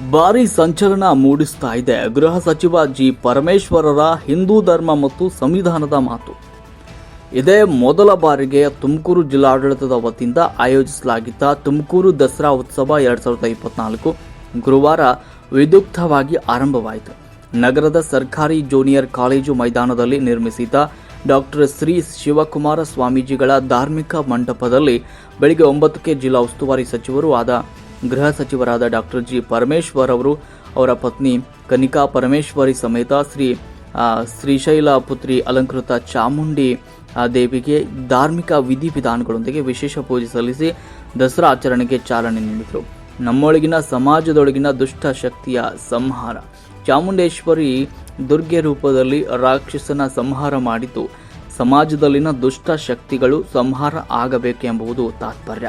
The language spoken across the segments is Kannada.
ಭಾರಿ ಸಂಚಲನ ಮೂಡಿಸ್ತಾ ಇದೆ. ಗೃಹ ಸಚಿವ ಜಿ. ಪರಮೇಶ್ವರರ ಹಿಂದೂ ಧರ್ಮ ಮತ್ತು ಸಂವಿಧಾನದ ಮಾತು. ಇದೇ ಮೊದಲ ಬಾರಿಗೆ ತುಮಕೂರು ಜಿಲ್ಲಾಡಳಿತದ ವತಿಯಿಂದ ಆಯೋಜಿಸಲಾಗಿದ್ದ ತುಮಕೂರು ದಸರಾ ಉತ್ಸವ ಎರಡ್ ಸಾವಿರದ ಇಪ್ಪತ್ನಾಲ್ಕು ಗುರುವಾರ ವಿದ್ಯುಕ್ತವಾಗಿ ಆರಂಭವಾಯಿತು. ನಗರದ ಸರ್ಕಾರಿ ಜೂನಿಯರ್ ಕಾಲೇಜು ಮೈದಾನದಲ್ಲಿ ನಿರ್ಮಿಸಿದ್ದ ಡಾಕ್ಟರ್ ಶ್ರೀ. ಶಿವಕುಮಾರ ಸ್ವಾಮೀಜಿಗಳ ಧಾರ್ಮಿಕ ಮಂಟಪದಲ್ಲಿ ಬೆಳಗ್ಗೆ ಒಂಬತ್ತಕ್ಕೆ ಜಿಲ್ಲಾ ಉಸ್ತುವಾರಿ ಸಚಿವರು ಆದ ಗೃಹ ಸಚಿವರಾದ ಡಾಕ್ಟರ್ ಜಿ ಪರಮೇಶ್ವರ್ ಅವರು, ಅವರ ಪತ್ನಿ ಕನಿಕಾ ಪರಮೇಶ್ವರಿ ಸಮೇತ ಶ್ರೀ ಶ್ರೀಶೈಲ ಪುತ್ರಿ ಅಲಂಕೃತ ಚಾಮುಂಡಿ ದೇವಿಗೆ ಧಾರ್ಮಿಕ ವಿಧಿವಿಧಾನಗಳೊಂದಿಗೆ ವಿಶೇಷ ಪೂಜೆ ಸಲ್ಲಿಸಿ ದಸರಾ ಆಚರಣೆಗೆ ಚಾಲನೆ ನೀಡಿದರು. ನಮ್ಮೊಳಗಿನ ಸಮಾಜದೊಳಗಿನ ದುಷ್ಟ ಶಕ್ತಿಯ ಸಂಹಾರ. ಚಾಮುಂಡೇಶ್ವರಿ ದುರ್ಗೆ ರೂಪದಲ್ಲಿ ರಾಕ್ಷಸನ ಸಂಹಾರ ಮಾಡಿತು. ಸಮಾಜದಲ್ಲಿನ ದುಷ್ಟ ಶಕ್ತಿಗಳು ಸಂಹಾರ ಆಗಬೇಕು ಎಂಬುದು ತಾತ್ಪರ್ಯ.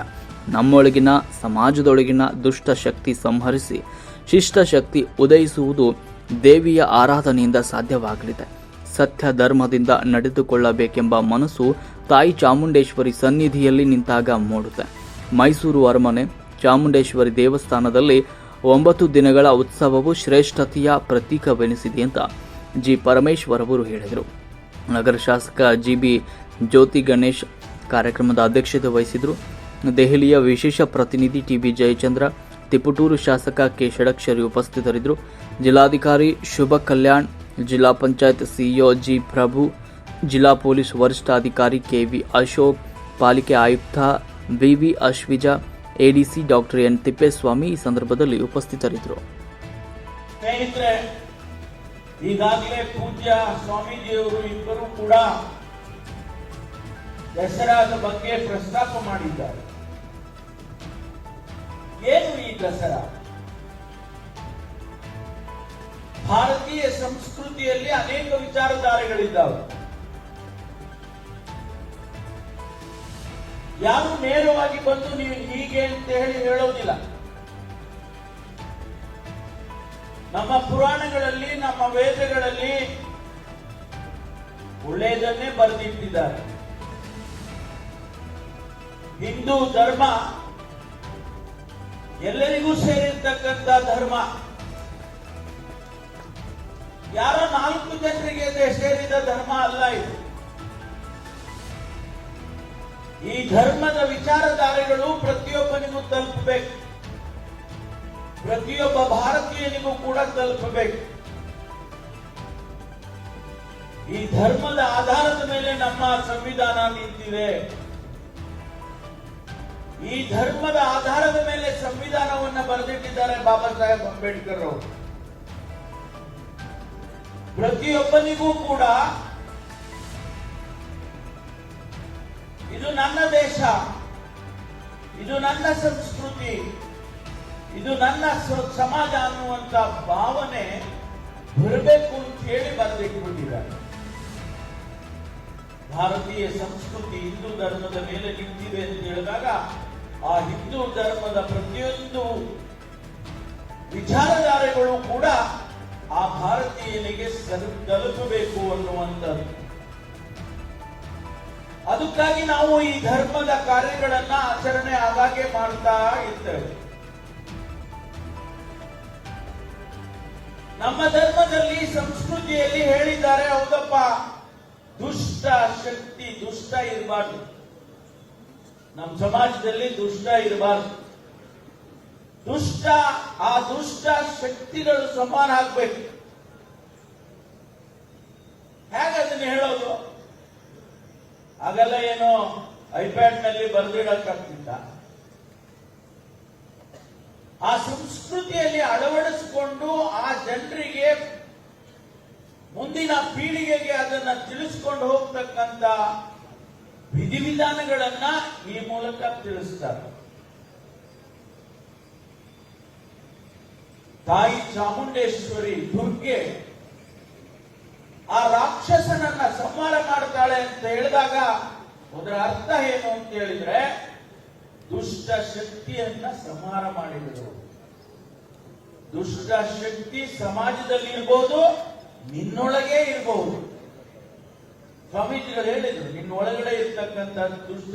ನಮ್ಮೊಳಗಿನ ಸಮಾಜದೊಳಗಿನ ದುಷ್ಟ ಶಕ್ತಿ ಸಂಹರಿಸಿ ಶಿಷ್ಟ ಶಕ್ತಿ ಉದಯಿಸುವುದು ದೇವಿಯ ಆರಾಧನೆಯಿಂದ ಸಾಧ್ಯವಾಗಲಿದೆ. ಸತ್ಯ ಧರ್ಮದಿಂದ ನಡೆದುಕೊಳ್ಳಬೇಕೆಂಬ ಮನಸ್ಸು ತಾಯಿ ಚಾಮುಂಡೇಶ್ವರಿ ಸನ್ನಿಧಿಯಲ್ಲಿ ನಿಂತಾಗ ಮೂಡುತ್ತೆ. ಮೈಸೂರು ಅರಮನೆ, ಚಾಮುಂಡೇಶ್ವರಿ ದೇವಸ್ಥಾನದಲ್ಲಿ ಒಂಬತ್ತು ದಿನಗಳ ಉತ್ಸವವು ಶ್ರೇಷ್ಠತೆಯ ಪ್ರತೀಕವೆನಿಸಿದೆ ಅಂತ ಜಿ. ಪರಮೇಶ್ವರ್ ಅವರು ಹೇಳಿದರು. ನಗರ ಶಾಸಕ ಜಿ. ಬಿ. ಜ್ಯೋತಿ ಗಣೇಶ್ ಕಾರ್ಯಕ್ರಮದ ಅಧ್ಯಕ್ಷತೆ ವಹಿಸಿದರು. ದೆಹಲಿಯ ವಿಶೇಷ ಪ್ರತಿನಿಧಿ ಟಿ ಬಿ ಜಯಚಂದ್ರ, ತಿಪುಟೂರು ಶಾಸಕ ಕೆ. ಷಡಕ್ಷರಿ ಉಪಸ್ಥಿತರಿದ್ದರು. ಜಿಲ್ಲಾಧಿಕಾರಿ ಶುಭ ಕಲ್ಯಾಣ್, ಜಿಲ್ಲಾ ಪಂಚಾಯತ್ ಸಿಇಒ ಜಿ. ಪ್ರಭು, ಜಿಲ್ಲಾ ಪೊಲೀಸ್ ವರಿಷ್ಠಾಧಿಕಾರಿ ಕೆ ವಿ ಅಶೋಕ್, ಪಾಲಿಕೆ ಆಯುಕ್ತ B V Ashwija, ADC doctor N. Tippeswamy ಈ ಸಂದರ್ಭದಲ್ಲಿ ಉಪಸ್ಥಿತರಿದ್ದರು. ಸ್ನೇಹಿತರೆ, ಈಗಾಗಲೇ ಪೂಜ್ಯ ಸ್ವಾಮೀಜಿಯವರು ಇಬ್ಬರು ಕೂಡ ದಸರಾದ ಬಗ್ಗೆ ಪ್ರಸ್ತಾಪ ಮಾಡಿದ್ದಾರೆ. ಏನು ಈ ದಸರಾ? ಭಾರತೀಯ ಸಂಸ್ಕೃತಿಯಲ್ಲಿ ಅನೇಕ ವಿಚಾರಧಾರೆಗಳಿದ್ದಾವೆ. ಯಾರು ನೇರವಾಗಿ ಬಂದು ನೀವು ಹೀಗೆ ಅಂತ ಹೇಳಿ ಹೇಳೋದಿಲ್ಲ. ನಮ್ಮ ಪುರಾಣಗಳಲ್ಲಿ, ನಮ್ಮ ವೇದಗಳಲ್ಲಿ ಒಳ್ಳೆಯದನ್ನೇ ಬರೆದಿಟ್ಟಿದ್ದಾರೆ. ಹಿಂದೂ ಧರ್ಮ ಎಲ್ಲರಿಗೂ ಸೇರಿರ್ತಕ್ಕಂಥ ಧರ್ಮ. ಯಾರ ನಾಲ್ಕು ಜನರಿಗೆ ಸೇರಿದ ಧರ್ಮ ಅಲ್ಲ ಇದು. ಈ ಧರ್ಮದ ವಿಚಾರಧಾರೆಗಳು ಪ್ರತಿಯೊಬ್ಬನಿಗೂ ತಲುಪಬೇಕು. ಪ್ರತಿಯೊಬ್ಬ ಭಾರತೀಯನಿಗೂ ಕೂಡ ತಲುಪಬೇಕು. ಈ ಧರ್ಮದ ಆಧಾರದ ಮೇಲೆ ನಮ್ಮ ಸಂವಿಧಾನ ನಿಂತಿದೆ. ಈ ಧರ್ಮದ ಆಧಾರದ ಮೇಲೆ ಸಂವಿಧಾನವನ್ನ ಬರೆದಿಟ್ಟಿದ್ದಾರೆ ಬಾಬಾ ಸಾಹೇಬ್ ಅಂಬೇಡ್ಕರ್ ಅವರು. ಪ್ರತಿಯೊಬ್ಬನಿಗೂ ಕೂಡ ಇದು ನನ್ನ ದೇಶ, ಇದು ನನ್ನ ಸಂಸ್ಕೃತಿ, ಇದು ನನ್ನ ಸಮಾಜ ಅನ್ನುವಂತ ಭಾವನೆ ಬರಬೇಕು ಅಂತ ಹೇಳಿ ಬರೆದಿಟ್ಟುಕೊಂಡಿದ್ದಾರೆ ಭಾರತೀಯ ಸಂಸ್ಕೃತಿ ಹಿಂದೂ ಧರ್ಮದ ಮೇಲೆ ನಿಂತಿದೆ ಅಂತ ಹೇಳಿದಾಗ ಆ ಹಿಂದೂ ಧರ್ಮದ ಪ್ರತಿಯೊಂದು ವಿಚಾರಧಾರೆಗಳು ಕೂಡ ಆ ಭಾರತೀಯನಿಗೆ ತಲುಪಬೇಕು ಅನ್ನುವಂಥದ್ದು. ಅದಕ್ಕಾಗಿ ನಾವು ಈ ಧರ್ಮದ ಕಾರ್ಯಗಳನ್ನ ಆಚರಣೆ ಆಗಾಗೆ ಮಾಡ್ತಾ ಇರ್ತೇವೆ. ನಮ್ಮ ಧರ್ಮದಲ್ಲಿ, ಸಂಸ್ಕೃತಿಯಲ್ಲಿ ಹೇಳಿದ್ದಾರೆ, ಹೌದಪ್ಪ, ದುಷ್ಟ ಶಕ್ತಿ, ದುಷ್ಟ ಇರಬಾರ್ದು. ನಮ್ಮ ಸಮಾಜದಲ್ಲಿ ದುಷ್ಟ ಇರಬಾರ್ದು. ದುಷ್ಟ, ಆ ದುಷ್ಟ ಶಕ್ತಿಗಳು ಸಮಾನ ಆಗ್ಬೇಕು. ಅದನ್ನ ಹೇಳೋದು? ಹಾಗೆಲ್ಲ ಏನೋ ಐಪ್ಯಾಡ್ನಲ್ಲಿ ಬರೆದಿಡಕ್ಕಾಗ್ತಿತ್ತ ಆ ಸಂಸ್ಕೃತಿಯಲ್ಲಿ ಅಳವಡಿಸಿಕೊಂಡು ಆ ಜನರಿಗೆ ಮುಂದಿನ ಪೀಳಿಗೆಗೆ ಅದನ್ನ ತಿಳಿಸ್ಕೊಂಡು ಹೋಗ್ತಕ್ಕಂತ ವಿಧಿವಿಧಾನಗಳನ್ನ ಈ ಮೂಲಕ ತಿಳಿಸ್ತಾರೆ. ತಾಯಿ ಚಾಮುಂಡೇಶ್ವರಿ ದುರ್ಗೆ ಆ ರಾಕ್ಷಸನನ್ನ ಸಂಹಾರ ಮಾಡ್ತಾಳೆ ಅಂತ ಹೇಳಿದಾಗ ಅದರ ಅರ್ಥ ಏನು ಅಂತ ಹೇಳಿದ್ರೆ ದುಷ್ಟ ಶಕ್ತಿಯನ್ನ ಸಂಹಾರ ಮಾಡಿದರು. ದುಷ್ಟ ಶಕ್ತಿ ಸಮಾಜದಲ್ಲಿ ಇರ್ಬೋದು, ನಿನ್ನೊಳಗೆ ಇರಬಹುದು ಸ್ವಾಮೀಜಿಗಳು ಹೇಳಿದ್ರು ನಿನ್ನೊಳಗಡೆ ಇರ್ತಕ್ಕಂಥ ದುಷ್ಟ